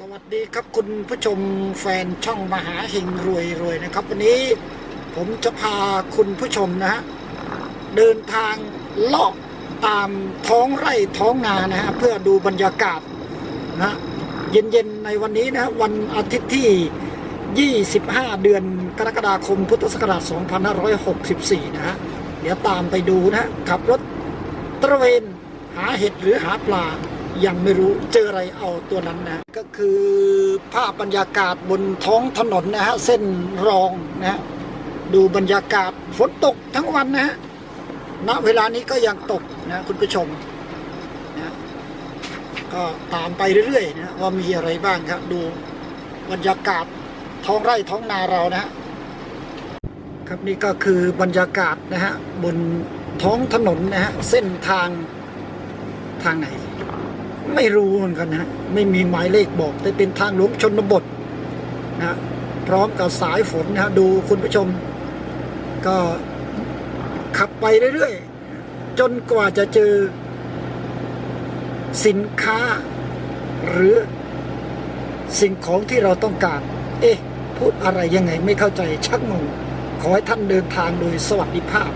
สวัสดีครับคุณผู้ชมแฟนช่องมหาเฮงรวยรวยนะครับ วันนี้ผมจะพาคุณผู้ชมนะฮะเดินทางเลาะตามท้องไร่ท้องนานะฮะเพื่อดูบรรยากาศนะเย็นๆในวันนี้นะฮะวันอาทิตย์ที่ 25 เดือนกรกฎาคมพุทธศักราช 2564 นะฮะเดี๋ยวตามไปดูนะฮะขับรถตระเวนหาเห็ดหรือหาปลา ยังไม่รู้เจออะไรเอาตัวนั้นนะ ก็คือภาพบรรยากาศบนท้องถนนนะฮะ เส้นรองนะฮะ ดูบรรยากาศฝนตกทั้งวันนะฮะณเวลานี้ก็ยังตกนะคุณผู้ชมนะก็ตามไปเรื่อยๆนะว่ามีอะไรบ้างครับ ดูบรรยากาศท้องไร่ท้องนาเรานะฮะครับนี่ก็คือบรรยากาศนะฮะบนท้องถนนนะฮะเส้นทางทางไหน ไม่รู้เหมือนกันนะไม่มีหมายเลขบอกแต่เป็นทางหลวงชนบทนะฮะพร้อมกับสายฝนนะฮะดูคุณผู้ชม ก็ขับไปเรื่อยๆ จนกว่าจะเจอ สินค้า หรือสิ่งของที่เราต้องการ เอ๊ะ พูดอะไรยังไงไม่เข้าใจชักงงขอให้ท่านเดินทางโดยสวัสดิภาพ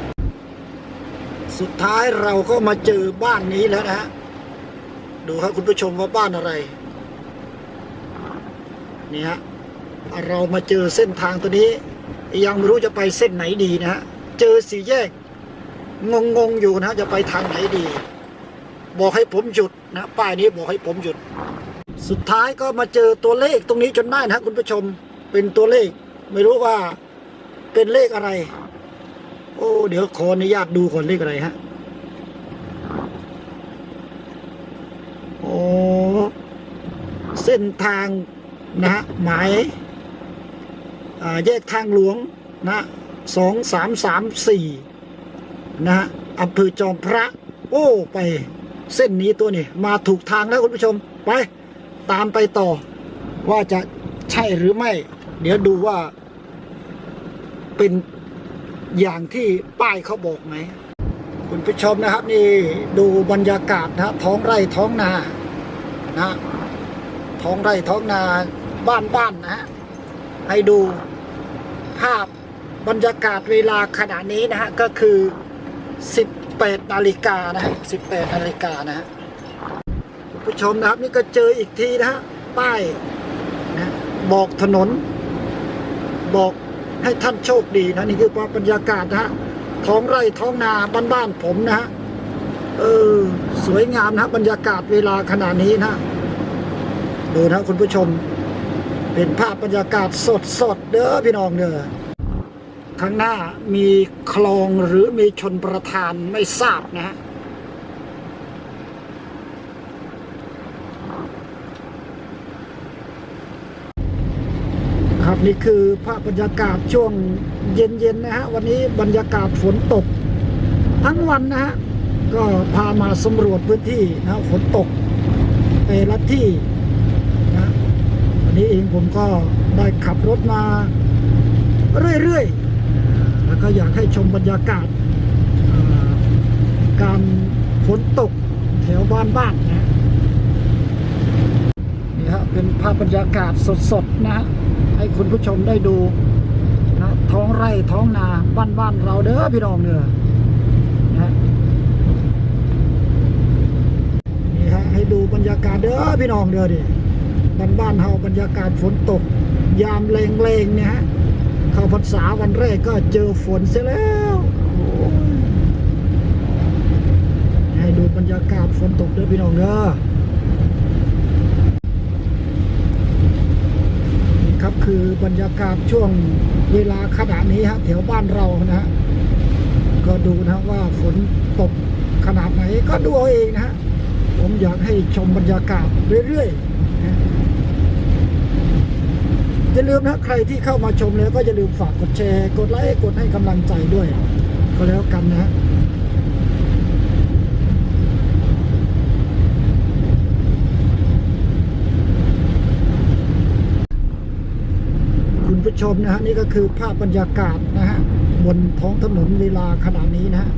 สุดท้ายเราก็มาเจอบ้านนี้แล้วนะฮะ ดูครับคุณผู้ชมว่าบ้านอะไร นี่ฮะเรามาเจอเส้นทางตัวนี้ ยังไม่รู้จะไปเส้นไหนดีนะฮะ เจอสี่แยก งงงๆอยู่นะจะไปทางไหนดี บอกให้ผมหยุดนะป้ายนี้บอกให้ผมหยุด สุดท้ายก็มาเจอตัวเลขตรงนี้จนได้นะฮะคุณผู้ชมเป็นตัวเลข ไม่รู้ว่าเป็นเลขอะไร โอ้ เดี๋ยวขออนุญาตดูก่อนเลขอะไรฮะ โอ้ เส้นทางนะฮะหมายแยกทางหลวงนะสองสามสามสี่นะฮะอำเภอจอมพระ โอ้ไปเส้นนี้ตัวนี้มาถูกทางแล้วคุณผู้ชมไปตามไปต่อ ว่าจะใช่หรือไม่ เดี๋ยวดูว่า เป็นอย่างที่ป้ายเขาบอกไหมคุณผู้ชมนะครับ นี่ดูบรรยากาศนะท้องไร่ท้องนานะ ท้องไร่ท้องนาบ้านบ้านนะฮะให้ดูภาพบรรยากาศเวลาขณะนี้นะฮะก็คือ 18นาฬิกานะฮะ18นาฬิกานะฮะคุณผู้ชมนะครับนี่ก็เจออีกทีนะฮะป้ายนะบอกถนน บอกให้ท่านโชคดีนะนี่คือความบรรยากาศนะฮะท้องไร่ท้องนาบ้านๆผมนะฮะเออสวยงามนะบรรยากาศเวลาขณะนี้นะ ดูนะคุณผู้ชม เป็นภาพบรรยากาศสดๆเด้อพี่น้องเด้อข้างหน้ามีคลองหรือมีชนประทานไม่ทราบนะฮะครับนี่คือภาพบรรยากาศช่วงเย็นๆนะฮะวันนี้บรรยากาศฝนตก ทั้งวันนะฮะก็พามาสำรวจพื้นที่นะฝนตกแต่ละที่ นี้เองผมก็ได้ขับรถมาเรื่อยๆ แล้วก็อยากให้ชมบรรยากาศการฝนตกแถวบ้านบ้านๆนะนี่ฮะเป็นภาพบรรยากาศสดๆนะ ให้คุณผู้ชมได้ดูนะท้องไร่ท้องนาบ้านบ้านๆเราเด้อพี่น้องเด้อนะนี่ฮะให้ดูบรรยากาศเด้อพี่น้องเด้อดิ บ้านบ้านเฮาบรรยากาศฝนตก ยามเลงๆเนี่ยฮะเข้าพรรษาวันแรกก็เจอฝนเสียแล้วให้ดูบรรยากาศฝนตกเด้อพี่น้องเด้อนี่ครับคือบรรยากาศช่วงเวลาขณะนี้ฮะแถวบ้านเรานะฮะก็ดูนะว่าฝนตกขนาดไหนก็ดูเอาเองนะฮะผมอยากให้ชมบรรยากาศเรื่อยๆ อย่าลืมนะใครที่เข้ามาชมแล้วก็อย่าลืมฝากกดแชร์ กดไลค์กดให้กำลังใจด้วย ก็แล้วกันนะฮะคุณผู้ชมนะฮะนี่ก็คือภาพบรรยากาศนะฮะบนท้องถนนเวลาขณะนี้นะฮะ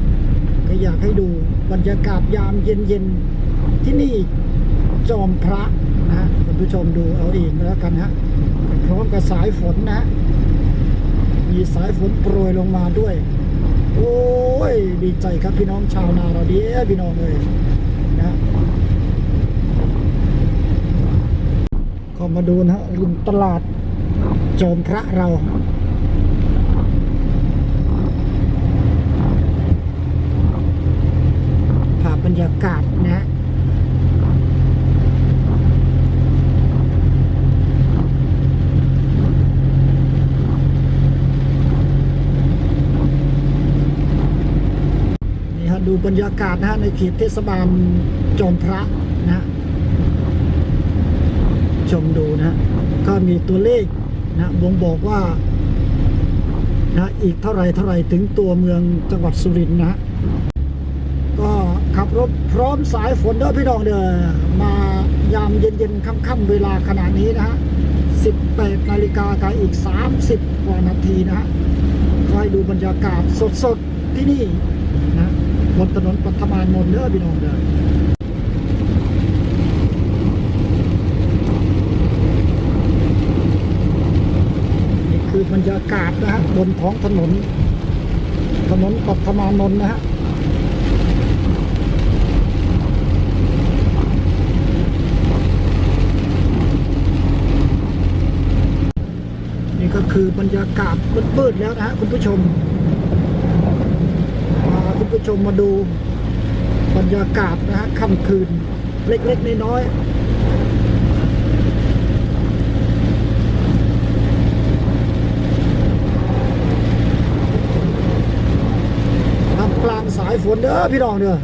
ก็อยากให้ดูบรรยากาศยามเย็นๆที่นี่จอมพระนะฮะคุณผู้ชมดูเอาเองแล้วกันฮะ ร้อมกับสายฝนนะฮะมีสายฝนโปรยลงมาด้วย โอ้ย ดีใจครับพี่น้องชาวนาเราดีพี่น้องเลยนะก็มาดูนะฮะริมตลาดโจมพระเราภาพบรรยากาศนะฮะนี่ฮะดู บรรยากาศนะฮะในเขตเทศบาลจอมพระนะฮะชมดูนะฮะก็มีตัวเลขนะบ่งบอกว่านะอีกเท่าไรเท่าไรถึงตัวเมืองจังหวัดสุรินทร์นะฮะก็ขับรถพร้อมสายฝนเด้อพี่น้องเด้อมายามเย็นๆค่ำๆเวลาขณะนี้นะฮะ18นาฬิกากับอีก 30 กว่านาทีนะฮะก็ให้ดูบรรยากาศสดๆที่นี่นะ บนถนนปัทมานนนท์เด้อพี่น้องเด้อนี่คือบรรยากาศนะฮะบนท้องถนน ถนนปัทมานนท์นะฮะนี่ก็คือบรรยากาศมืดๆแล้วนะฮะคุณผู้ชม คุณผู้ชมมาดูบรรยากาศนะฮะค่ำคืน เล็กๆน้อยๆทำกลางสายฝนเด้อพี่น้องเด้อ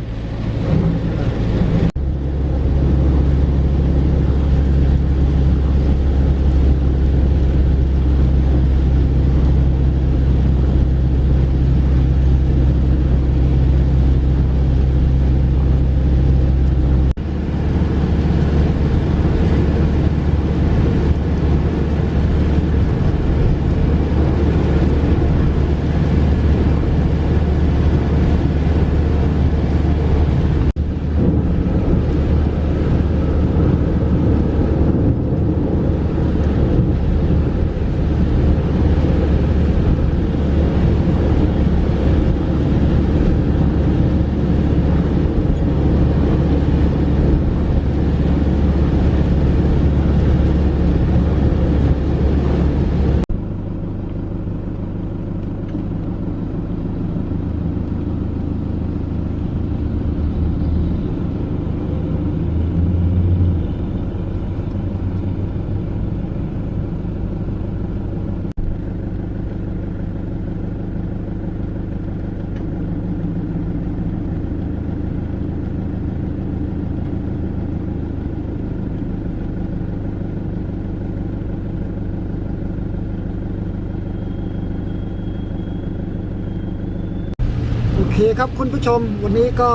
เคครับคุณผู้ชมวันนี้ก็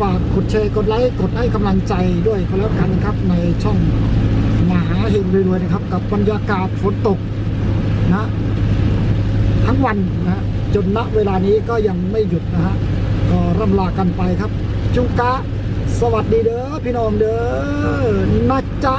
ฝากกดแชร์กดไลค์กดให้กำลังใจด้วยก็แล้วกันนะครับ ในช่องมหาเฮงรวยๆนะครับ กับบรรยากาศฝนตกนะทั้งวันนะจนณเวลานี้ก็ยังไม่หยุดนะฮะก็ร่ำลากันไปครับ จุงกะ สวัสดีเด้อพี่น้องเด้อนะจ๊ะ